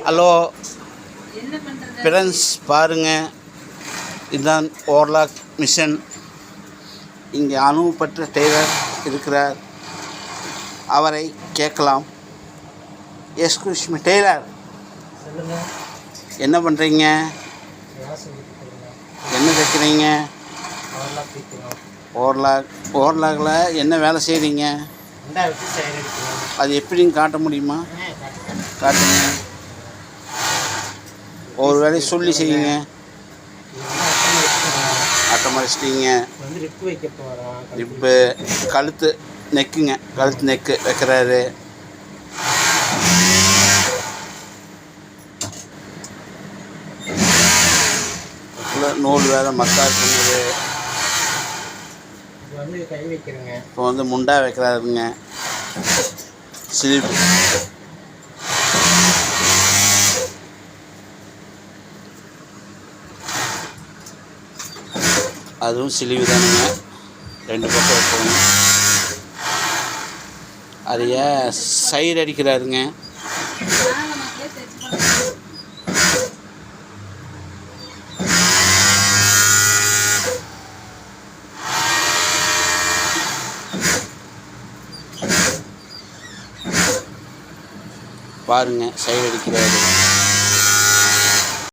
Hello. Friends பாருங்கள் இதுதான் ஓர்லாக் mission. இங்கே அனுபவப்பட்ட டெய்லர் இருக்கிறார். அவரை கேட்கலாம். Excuse me tailor. என்ன பண்ணுறீங்க என்ன தைக்கிறீங்க ஓர்லாக் ஓர்லாகில் என்ன வேலை செய்கிறீங்க அது எப்படின்னு காட்ட முடியுமா? காட்டுங்க. ஒரு வேலையை சொல்லி செய்யுங்க. இது அட்டை ரிப்பு இப்போ கழுத்து நெக்குங்க. கழுத்து நெக்கு வைக்கிறாரு. நூல் வேலை மசாஜ் பண்ணுது இப்போ வந்து முண்டா வைக்கிறாருங்க. சிலிப்பு அதுவும் சிலிவு தானுங்க. ரெண்டு பக்கம் வைக்கணும் அதைய சைடு அடிக்கிறாருங்க. பாருங்க சைடு அடிக்கிறாரு.